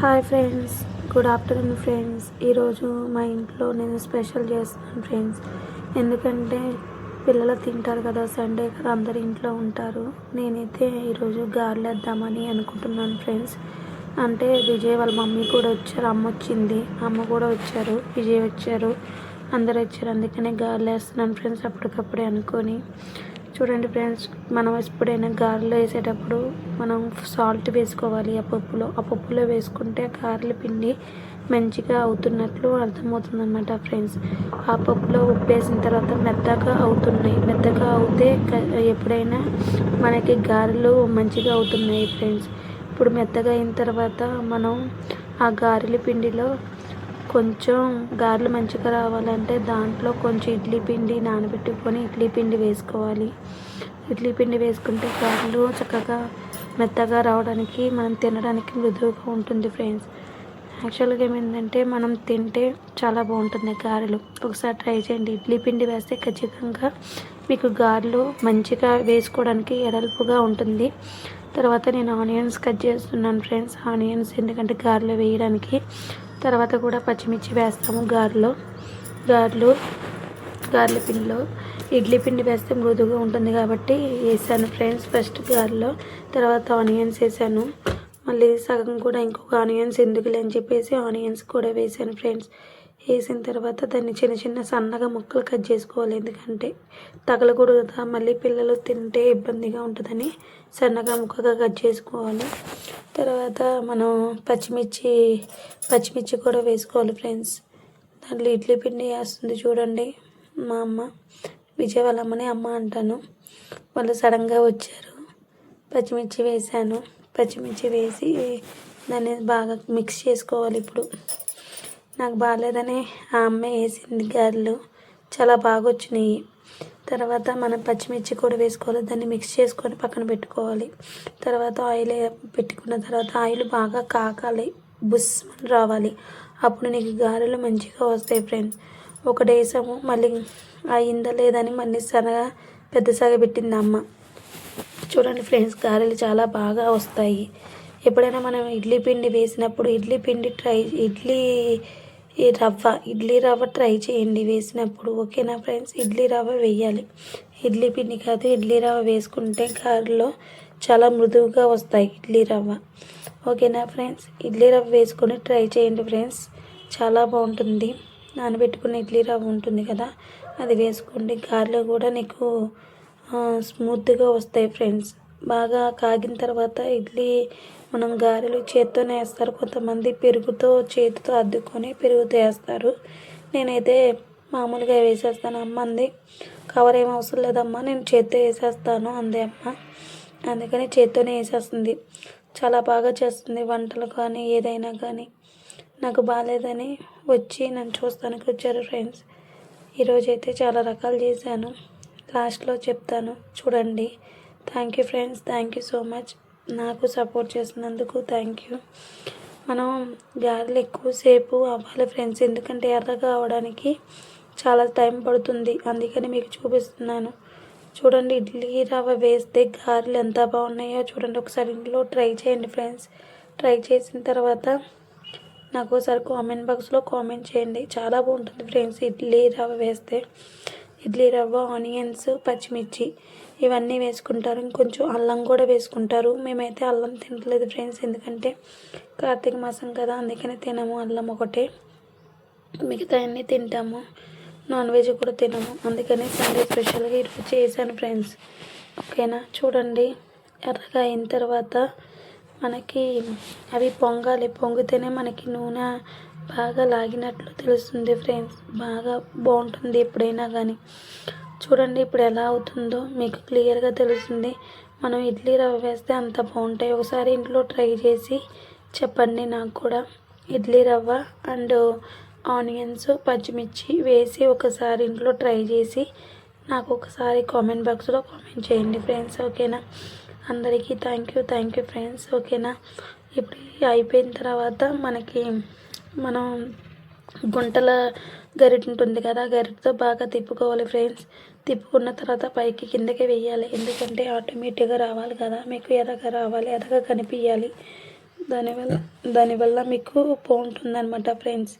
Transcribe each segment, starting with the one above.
Hi friends good afternoon friends ఈరోజు మా ఇంట్లో నేను స్పెషల్ చేస్తున్నాను ఫ్రెండ్స్ ఎందుకంటే పిల్లలు తింటారు కదా సండే కదా అందరు ఇంట్లో ఉంటారు. నేనైతే ఈరోజు గారెలు వేద్దామని అనుకుంటున్నాను ఫ్రెండ్స్ అంటే విజయ్ వాళ్ళ మమ్మీ కూడా వచ్చారు అమ్మ వచ్చింది. అమ్మ కూడా వచ్చారు విజయ్ వచ్చారు. అందరు వచ్చారు అందుకనే గారెలు వేస్తున్నాను ఫ్రెండ్స్ అప్పటికప్పుడే అనుకొని. చూడండి ఫ్రెండ్స్ మనం ఎప్పుడైనా గారెలు వేసేటప్పుడు మనం సాల్ట్ వేసుకోవాలి. ఆ పప్పులో ఆ పప్పులో వేసుకుంటే గారెల పిండి మంచిగా అవుతున్నట్లు అర్థమవుతుంది అనమాట ఫ్రెండ్స్. ఆ పప్పులో ఉప్పు వేసిన తర్వాత మెత్తగా అవుతున్నాయి. మెత్తగా అవుతే ఎప్పుడైనా మనకి గారెలు మంచిగా అవుతున్నాయి ఫ్రెండ్స్. ఇప్పుడు మెత్తగా అయిన తర్వాత మనం ఆ గారెల పిండిలో కొంచెం గారెలు మంచిగా రావాలంటే దాంట్లో కొంచెం ఇడ్లీ పిండి నానబెట్టుకొని ఇడ్లీ పిండి వేసుకోవాలి. ఇడ్లీ పిండి వేసుకుంటే గారెలు చక్కగా మెత్తగా రావడానికి మనం తినడానికి మృదువుగా ఉంటుంది ఫ్రెండ్స్. యాక్చువల్గా ఏమైందంటే మనం తింటే చాలా బాగుంటుంది గారెలు. ఒకసారి ట్రై చేయండి. ఇడ్లీ పిండి వేస్తే ఖచ్చితంగా మీకు గారెలు మంచిగా వేసుకోవడానికి ఎడల్పుగా ఉంటుంది. తర్వాత నేను ఆనియన్స్ కట్ చేస్తున్నాను ఫ్రెండ్స్. ఆనియన్స్ ఎందుకంటే గారెలు వేయడానికి తర్వాత కూడా పచ్చిమిర్చి వేస్తాము గారెలో. గారెలు గారెల పిండిలో. ఇడ్లీ పిండి వేస్తే మృదుగా ఉంటుంది కాబట్టి వేసాను ఫ్రెండ్స్ ఫస్ట్ గారెలో తర్వాత ఆనియన్స్ వేసాను. మళ్ళీ సగం కూడా ఇంకొక ఆనియన్స్ ఎందుకులే అని చెప్పేసి ఆనియన్స్ కూడా వేసాను ఫ్రెండ్స్. వేసిన తర్వాత దాన్ని చిన్న చిన్న సన్నగా ముక్కలు కట్ చేసుకోవాలి. ఎందుకంటే తగలకూడదు. కదా మళ్ళీ పిల్లలు తింటే ఇబ్బందిగా ఉంటుందని సన్నగా ముక్కగా కట్ చేసుకోవాలి. తర్వాత మనం పచ్చిమిర్చి పచ్చిమిర్చి కూడా వేసుకోవాలి ఫ్రెండ్స్. దాంట్లో ఇడ్లీ పిండి వేస్తుంది చూడండి మా అమ్మ. విజయ్ వాళ్ళ అమ్మని అమ్మ అంటాను. వాళ్ళు సడన్గా వచ్చారు. పచ్చిమిర్చి వేసాను పచ్చిమిర్చి వేసి దాన్ని బాగా మిక్స్ చేసుకోవాలి ఇప్పుడు. నాకు బాగాలేదని ఆ అమ్మే వేసింది గారెలు. చాలా బాగా వచ్చినాయి తర్వాత మనం పచ్చిమిర్చి కూడా వేసుకోవాలి. దాన్ని మిక్స్ చేసుకొని పక్కన పెట్టుకోవాలి. తర్వాత ఆయిల్ పెట్టుకున్న తర్వాత ఆయిల్ బాగా కాకాలి. బుస్ రావాలి. అప్పుడు నీకు గారెలు మంచిగా వస్తాయి ఫ్రెండ్స్ ఒకటి వేసాము మళ్ళీ అయిందా లేదని మళ్ళీ సరగా పెద్ద సగ పెట్టింది అమ్మ. చూడండి ఫ్రెండ్స్ గారెలు చాలా బాగా వస్తాయి. ఎప్పుడైనా మనం ఇడ్లీ పిండి వేసినప్పుడు ఇడ్లీ పిండి ట్రై ఇడ్లీ ఈ రవ్వ ఇడ్లీ రవ్వ ట్రై చేయండి వేసినప్పుడు ఓకేనా ఫ్రెండ్స్? ఇడ్లీ రవ్వ వేయాలి. ఇడ్లీ పిండి కాదు ఇడ్లీ రవ్వ వేసుకుంటే కారులో చాలా మృదువుగా వస్తాయి ఇడ్లీ రవ్వ. ఓకేనా ఫ్రెండ్స్? ఇడ్లీ రవ్వ వేసుకొని ట్రై చేయండి ఫ్రెండ్స్. చాలా బాగుంటుంది. నానబెట్టుకున్న ఇడ్లీ రవ్వ ఉంటుంది కదా అది వేసుకోండి. కారులో కూడా నీకు స్మూత్గా వస్తాయి ఫ్రెండ్స్. బాగా కాగిన తర్వాత ఇడ్లీ మనం గారెలు చేత్తోనే వేస్తారు. కొంతమంది పెరుగుతో చేతితో అద్దుకొని పెరుగుతో వేస్తారు. నేనైతే మామూలుగా వేసేస్తాను. అమ్మ అంది కవర్ ఏం అవసరం లేదమ్మా నేను చేత్తో వేసేస్తాను అందే అమ్మ. అందుకని చేత్తోనే వేసేస్తుంది. చాలా బాగా చేస్తుంది. వంటలు కానీ ఏదైనా కానీ నాకు బాగాలేదని వచ్చి నన్ను చూస్తానికి వచ్చారు ఫ్రెండ్స్. ఈరోజైతే చాలా రకాలు చేశాను. లాస్ట్లో చెప్తాను. చూడండి. Thank you friends thank you so much నాకు సపోర్ట్ చేసినందుకు థ్యాంక్ యూ మనం గారెలు ఎక్కువసేపు అవ్వాలి ఫ్రెండ్స్ ఎందుకంటే ఎర్రగా అవడానికి చాలా టైం పడుతుంది. అందుకని మీకు చూపిస్తున్నాను. చూడండి ఇడ్లీ రవ్వ వేస్తే గారెలు ఎంత బాగున్నాయో చూడండి. ఒకసారి ఇంట్లో ట్రై చేయండి ఫ్రెండ్స్ ట్రై చేసిన తర్వాత నాకు ఒకసారి కామెంట్ బాక్స్లో కామెంట్ చేయండి. చాలా బాగుంటుంది ఫ్రెండ్స్ ఇడ్లీ రవ్వ వేస్తే. ఇడ్లీ రవ్వ ఆనియన్స్ పచ్చిమిర్చి. ఇవన్నీ వేసుకుంటారు. ఇంకొంచెం అల్లం కూడా వేసుకుంటారు. మేమైతే అల్లం తినట్లేదు ఫ్రెండ్స్. ఎందుకంటే కార్తీక మాసం కదా అందుకని తినము. అల్లం ఒకటే. మిగతా అన్నీ తింటాము. నాన్ వెజ్ కూడా తినము. అందుకని సండే స్పెషల్గా ఈరోజు చేశాను ఫ్రెండ్స్. ఓకేనా? చూడండి. ఎర్రగా అయిన తర్వాత మనకి అవి పొంగాలి. పొంగితేనే మనకి నూనె బాగా లాగినట్లు తెలుస్తుంది ఫ్రెండ్స్. బాగా బాగుంటుంది ఎప్పుడైనా కానీ చూడండి ఇప్పుడు ఎలా అవుతుందో మీకు క్లియర్గా తెలుస్తుంది. మనం ఇడ్లీ రవ్వ వేస్తే అంత బాగుంటాయి. ఒకసారి ఇంట్లో ట్రై చేసి చెప్పండి నాకు కూడా. ఇడ్లీ రవ్వ అండ్ ఆనియన్స్ పచ్చిమిర్చి వేసి ఒకసారి ఇంట్లో ట్రై చేసి నాకు ఒకసారి కామెంట్ బాక్స్లో కామెంట్ చేయండి ఫ్రెండ్స్ ఓకేనా? అందరికీ thank you thank you friends ఓకేనా? ఇప్పుడు అయిపోయిన తర్వాత మనకి మనం గుంటల గరిట ఉంటుంది కదా గరిటతో బాగా తిప్పుకోవాలి ఫ్రెండ్స్. తిప్పుకున్న తర్వాత పైకి కిందకి వేయాలి. ఎందుకంటే ఆటోమేటిక్గా రావాలి కదా మీకు ఎదగ రావాలి ఎదగ కనిపించాలి దానివల్ల దానివల్ల మీకు బాగుంటుందన్నమాట ఫ్రెండ్స్.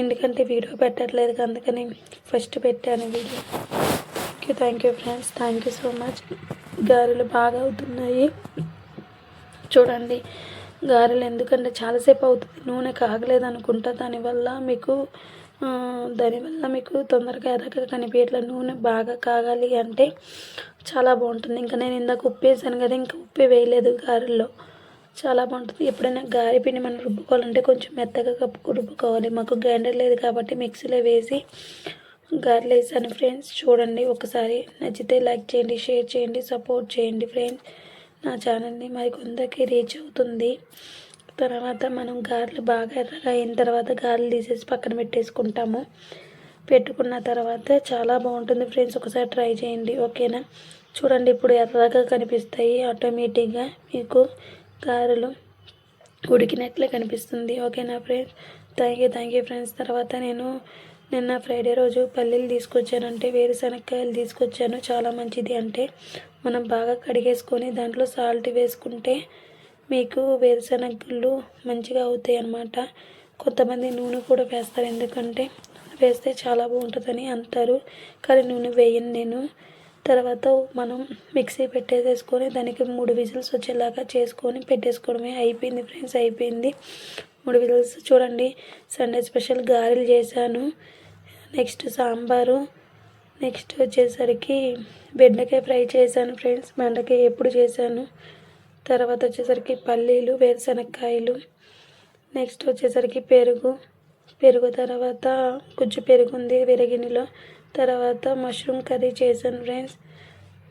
ఎందుకంటే వీడియో పెట్టట్లేదు అందుకని ఫస్ట్ పెట్టాను video. Thank you thank you friends thank you so much గారెలు బాగా అవుతున్నాయి. చూడండి. గారెలు ఎందుకంటే చాలాసేపు అవుతుంది. నూనె కాగలేదు అనుకుంటా. దానివల్ల మీకు దానివల్ల మీకు తొందరగా ఎర్రగా కనిపించట్లేదు నూనె బాగా కాగాలి అంటే చాలా బాగుంటుంది. ఇంకా నేను ఇందాక ఉప్పు వేసాను కదా ఇంకా ఉప్పు వేయలేదు గారెల్లో. చాలా బాగుంటుంది. ఎప్పుడైనా గారె పిండి మనం రుబ్బుకోవాలంటే కొంచెం మెత్తగా కప్పు రుబ్బుకోవాలి. మాకు గ్రైండర్ లేదు కాబట్టి మిక్సీలో వేసి గారెలు వేసాను. ఫ్రెండ్స్ చూడండి. ఒకసారి నచ్చితే లైక్ చేయండి షేర్ చేయండి సపోర్ట్ చేయండి ఫ్రెండ్స్. నా ఛానల్ని మరి కొందరికి రీచ్ అవుతుంది. తర్వాత మనం గారెలు బాగా ఎర్రగా అయిన తర్వాత గారెలు తీసేసి పక్కన పెట్టేసుకుంటాము. పెట్టుకున్న తర్వాత చాలా బాగుంటుంది ఫ్రెండ్స్. ఒకసారి ట్రై చేయండి. ఓకేనా? చూడండి ఇప్పుడు ఎర్రగా కనిపిస్తాయి. ఆటోమేటిక్గా మీకు గారెలు ఉడికినట్లే కనిపిస్తుంది. ఓకేనా friends? Thank you thank you friends. తర్వాత నేను నిన్న ఫ్రైడే రోజు పల్లీలు తీసుకొచ్చానంటే వేరుశనక్కాయలు తీసుకొచ్చాను. చాలా మంచిది అంటే మనం బాగా కడిగేసుకొని దాంట్లో సాల్ట్ వేసుకుంటే మీకు వేరుశనగలు మంచిగా అవుతాయి అన్నమాట కొంతమంది నూనె కూడా వేస్తారు. ఎందుకంటే వేస్తే చాలా బాగుంటుందని అంటారు. కానీ నూనె వేయను నేను. తర్వాత మనం మిక్సీ పెట్టేసేసుకొని దానికి మూడు విజిల్స్ వచ్చేలాగా చేసుకొని పెట్టేసుకోవడమే అయిపోయింది ఫ్రెండ్స్ అయిపోయింది. మూడు విజిల్స్ చూడండి సండే స్పెషల్ గారెలు చేశాను. నెక్స్ట్ సాంబారు. నెక్స్ట్ వచ్చేసరికి బెండకాయ ఫ్రై చేశాను ఫ్రెండ్స్. బెండకాయ ఎప్పుడు చేశాను. తర్వాత వచ్చేసరికి పల్లీలు వేరుశనక్కాయలు. నెక్స్ట్ వచ్చేసరికి పెరుగు. పెరుగు తర్వాత గుజ్జు పెరుగు ఉంది విరగినిలో. తర్వాత మష్రూమ్ కర్రీ చేశాను ఫ్రెండ్స్.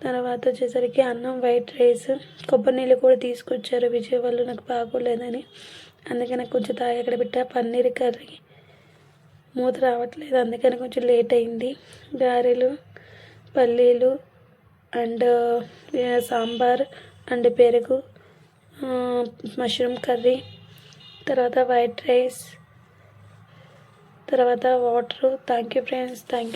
తర్వాత వచ్చేసరికి అన్నం వైట్ రైస్. కొబ్బరి నీళ్ళు కూడా తీసుకొచ్చారు. విజయవాడలో నాకు బాగోలేదని. అందుకని కొంచెం తాగి అక్కడ పెట్టా పన్నీర్ కర్రీ. మూత రావట్లేదు. అందుకని కొంచెం లేట్ అయింది. గారెలు పల్లీలు అండ్ సాంబార్ అండ్ పెరుగు మష్రూమ్ కర్రీ తర్వాత వైట్ రైస్ తర్వాత water. Thank you friends thank you